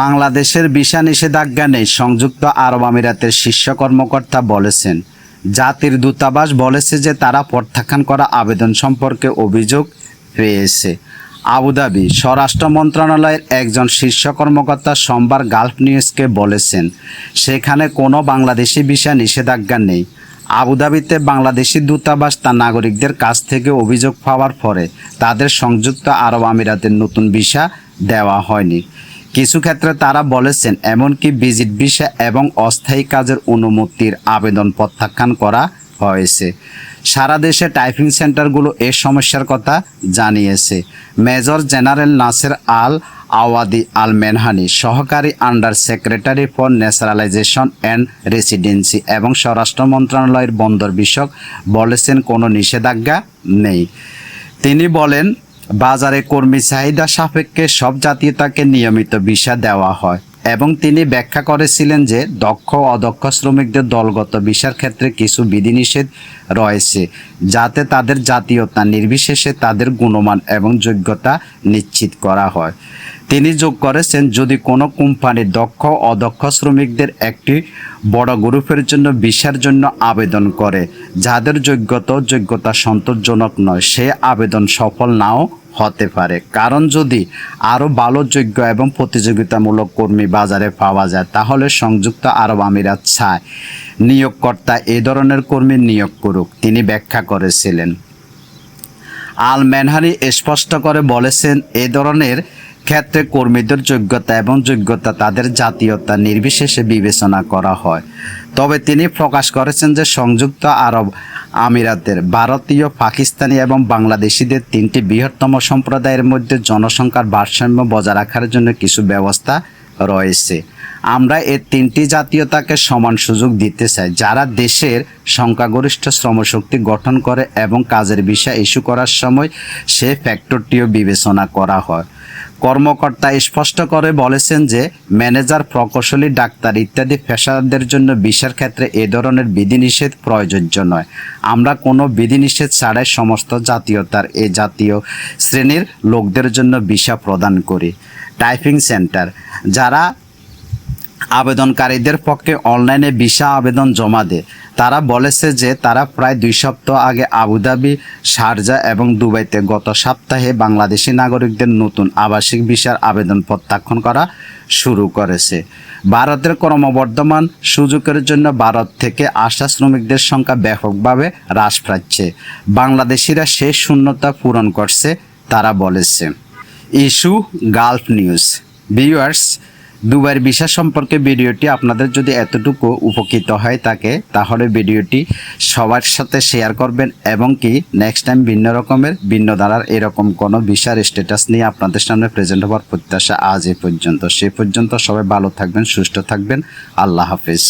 বাংলাদেশের ভিসা নিষেধাজ্ঞা নেই, সংযুক্ত আরব আমিরাতের শীর্ষ কর্মকর্তা বলেছেন। জাতির দূতাবাস বলেছে যে তারা প্রত্যাখ্যান করা আবেদন সম্পর্কে অভিযোগ পেয়েছে। আবুধাবি স্বরাষ্ট্র মন্ত্রণালয়ের একজন শীর্ষ কর্মকর্তা সোমবার গালফ নিউজকে বলেছেন, সেখানে কোনো বাংলাদেশি ভিসা নিষেধাজ্ঞা নেই। আবুধাবিতে বাংলাদেশি দূতাবাস তার নাগরিকদের কাছ থেকে অভিযোগ পাওয়ার পরে তাদের সংযুক্ত আরব আমিরাতের নতুন ভিসা দেওয়া হয়নি। কিছু ক্ষেত্রে তারা বলেছেন, এমনকি ভিজিট ভিসা এবং অস্থায়ী কাজের অনুমতির আবেদন প্রত্যাখ্যান করা হয়েছে। সারা দেশে টাইপিং সেন্টারগুলো এ সমস্যার কথা জানিয়েছে। Major general Nasser Al Awadi Al Menhali সহকারী under secretary for naturalisation and residency এবং স্বরাষ্ট্র মন্ত্রণালয়ের বন্দর বিষয়ক বলেছেন, কোনো নিষেধাজ্ঞা নেই। তিনি বলেন বাজারে কর্মী চাহিদা সাপেক্ষে সব জাতীয়তাকে নিয়মিত ভিসা দেওয়া হয়। এবং তিনি ব্যাখ্যা করেছিলেন যে দক্ষ অদক্ষ শ্রমিকদের দলগত ভিসার ক্ষেত্রে কিছু বিধিনিষেধ রয়েছে, যাতে তাদের জাতীয়তা নির্বিশেষে তাদের গুণমান এবং যোগ্যতা নিশ্চিত করা হয়। তিনি যোগ করেছেন, যদি কোনো কোম্পানি দক্ষ অদক্ষ শ্রমিকদের একটি বড় গ্রুপের জন্য ভিসার জন্য আবেদন করে, যাদের যোগ্যতা যোগ্যতা সন্তোষজনক নয়, সে আবেদন সফল নাও হতে পারে। কারণ যদি আরও ভালো যোগ্য এবং প্রতিযোগিতামূলক কর্মী বাজারে পাওয়া যায়, তাহলে সংযুক্ত আরব আমিরাত চায় নিয়োগকর্তা এ ধরনের কর্মী নিয়োগ করুক, তিনি ব্যাখ্যা করেছিলেন। আল মেনহারি স্পষ্ট করে বলেছেন, এ ধরনের ক্ষেত্রে কর্মীদের যোগ্যতা এবং যোগ্যতা তাদের জাতীয়তা নির্বিশেষে বিবেচনা করা হয়। তবে তিনি প্রকাশ করেছেন যে সংযুক্ত আরব আমিরাতের ভারতীয়, পাকিস্তানি এবং বাংলাদেশিদের তিনটি বৃহত্তম সম্প্রদায়ের মধ্যে জনসংখ্যার ভারসাম্য বজায় রাখার জন্য কিছু ব্যবস্থা রয়েছে। আমরা এই তিনটি জাতীয়তাকে সমান সুযোগ দিতে চাই, যারা দেশের সংখ্যাগরিষ্ঠ শ্রমশক্তি গঠন করে এবং কাজের বিষয় ইস্যু করার সময় সে ফ্যাক্টরটিও বিবেচনা করা হয়। কর্মকর্তা স্পষ্ট করে বলেছেন যে, ম্যানেজার, প্রকৌশলী, ডাক্তার ইত্যাদি পেশাদারদের জন্য বিশার ক্ষেত্রে এ ধরনের বিধিনিষেধ প্রয়োজ্য নয়। আমরা কোনো বিধিনিষেধ ছাড়াই সমস্ত জাতীয়তার, এ জাতীয় শ্রেণির লোকদের জন্য ভিসা প্রদান করি। টাইপিং সেন্টার, যারা আবেদনকারীদের পক্ষে অনলাইনে ভিসা আবেদন জমা দেয় তারা বলেছে যে তারা প্রায় দুই সপ্তাহ আগে আবুধাবি শারজা এবং দুবাইতে গত সপ্তাহে বাংলাদেশি নাগরিকদের নতুন আবাসিক ভিসার আবেদন প্রত্যাখ্যান করা শুরু করেছে। ভারতের ক্রমবর্ধমান সুযোগের জন্য ভারত থেকে আসা শ্রমিকদের সংখ্যা ব্যাপকভাবে হ্রাস পাচ্ছে। বাংলাদেশিরা সেই শূন্যতা পূরণ করছে, তারা বলেছে। Issue, Gulf News. ভিউয়ার্স দুবার ভিসা সম্পর্কে ভিডিওটি আপনাদের যদি এতটুকু উপকৃত হয় তাকে তাহলে ভিডিওটি সবার সাথে শেয়ার করবেন এবং কি নেক্সট টাইম ভিন্ন রকমের, ভিন্ন দ্বারার এরকম কোনো ভিসার স্ট্যাটাস নিয়ে আপনাদের সামনে প্রেজেন্ট হওয়ার প্রত্যাশা আজ এ পর্যন্ত। সে পর্যন্ত সবাই ভালো থাকবেন, সুস্থ থাকবেন। আল্লাহ হাফিজ।